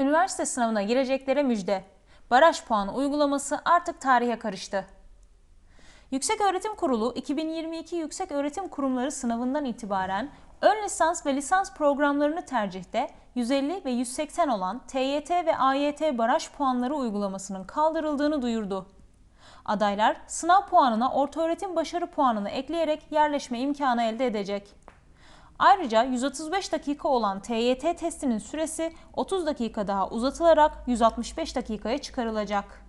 Üniversite sınavına gireceklere müjde. Baraj puanı uygulaması artık tarihe karıştı. Yükseköğretim Kurulu 2022 Yüksek Öğretim Kurumları sınavından itibaren ön lisans ve lisans programlarını tercihte 150 ve 180 olan TYT ve AYT baraj puanları uygulamasının kaldırıldığını duyurdu. Adaylar sınav puanına ortaöğretim başarı puanını ekleyerek yerleşme imkanı elde edecek. Ayrıca 135 dakika olan TYT testinin süresi 30 dakika daha uzatılarak 165 dakikaya çıkarılacak.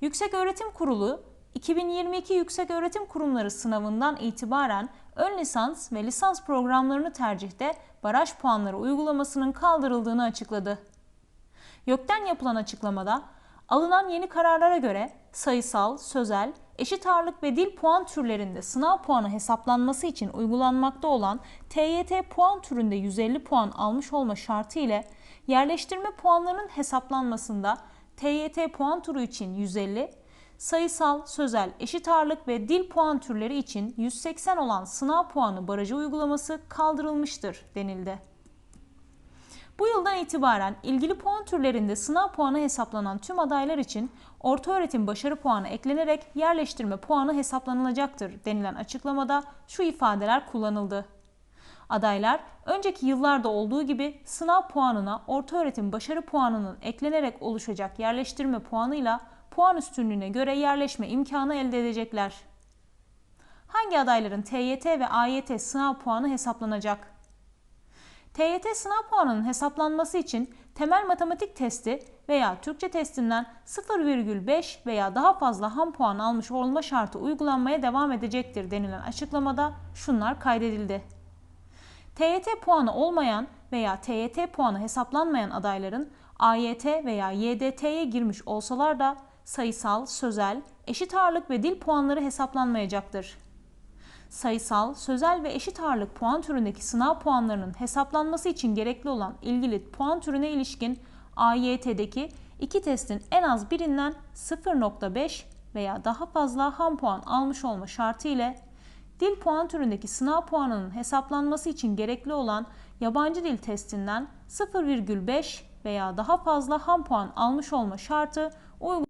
Yükseköğretim Kurulu 2022 Yükseköğretim Kurumları sınavından itibaren ön lisans ve lisans programlarını tercihte baraj puanları uygulamasının kaldırıldığını açıkladı. YÖK'ten yapılan açıklamada alınan yeni kararlara göre sayısal, sözel, eşit ağırlık ve dil puan türlerinde sınav puanı hesaplanması için uygulanmakta olan TYT puan türünde 150 puan almış olma şartı ile yerleştirme puanlarının hesaplanmasında TYT puan turu için 150, sayısal, sözel, eşit ağırlık ve dil puan türleri için 180 olan sınav puanı barajı uygulaması kaldırılmıştır denildi. Bu yıldan itibaren ilgili puan türlerinde sınav puanı hesaplanan tüm adaylar için ortaöğretim başarı puanı eklenerek yerleştirme puanı hesaplanılacaktır denilen açıklamada şu ifadeler kullanıldı. Adaylar önceki yıllarda olduğu gibi sınav puanına ortaöğretim başarı puanının eklenerek oluşacak yerleştirme puanıyla puan üstünlüğüne göre yerleşme imkanı elde edecekler. Hangi adayların TYT ve AYT sınav puanı hesaplanacak? TYT sınav puanının hesaplanması için temel matematik testi veya Türkçe testinden 0,5 veya daha fazla ham puan almış olma şartı uygulanmaya devam edecektir denilen açıklamada şunlar kaydedildi. TYT puanı olmayan veya TYT puanı hesaplanmayan adayların AYT veya YDT'ye girmiş olsalar da sayısal, sözel, eşit ağırlık ve dil puanları hesaplanmayacaktır sayısal, sözel ve eşit ağırlık puan türündeki sınav puanlarının hesaplanması için gerekli olan ilgili puan türüne ilişkin AYT'deki iki testin en az birinden 0.5 veya daha fazla ham puan almış olma şartı ile dil puan türündeki sınav puanının hesaplanması için gerekli olan yabancı dil testinden 0,5 veya daha fazla ham puan almış olma şartı uygulanmaktadır.